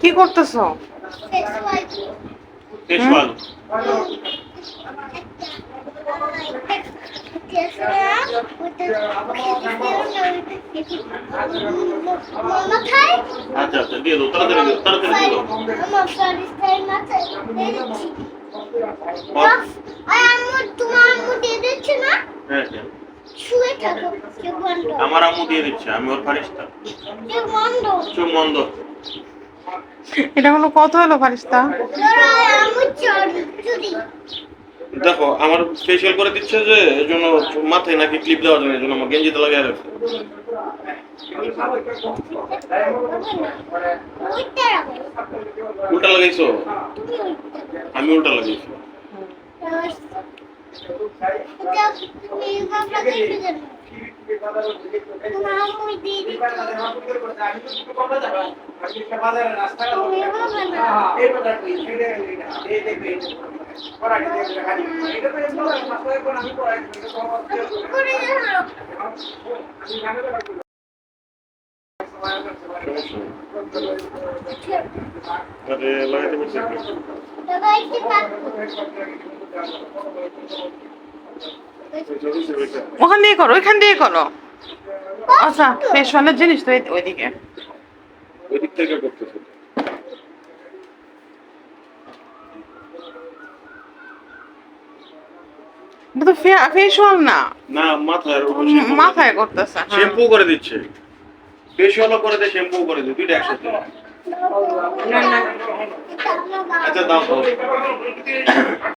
কি করতেছো? আচ্ছা আচ্ছা দিয়ে দাও তাড়াতাড়ি তাড়াতাড়ি দিয়ে দাও। আমার ফ্রাইড রাইস মাথা দিচ্ছি আর আম্মু তোমার আম্মু দিয়ে দিচ্ছে না? হ্যাঁ। আমার আম্মু দিয়ে দিচ্ছে আমি ওর ফারিস্তা। কেউ বন্ধ। মন্দ এটা কোনো কথা হলো ফারিস্তা? দেখো আমার ফেসিয়াল করে দিচ্ছে যে এই জন্য মাথায় নাকি ক্লিপ দেওয়ার জন্য এই জন্য আমার গেঞ্জিতে লাগিয়ে রাখছে। উল্টা লাগাইছো? আমি উল্টা লাগাইছি। আরে লাগাইতে পারছি দাদা একটু কাট ওখান দিয়ে করো ওইখান দিয়ে করো। আচ্ছা ফেসওয়ালের জিনিস তো ওইদিকে। ওই দিক থেকে করতেছে। তো ফেসওয়াল না। না মাথায় মাথায় করতেছে। শ্যাম্পু করে দিচ্ছে। করে দেয় শ্যাম্পু করে দুইটা একসাথে। আচ্ছা দাও দাও।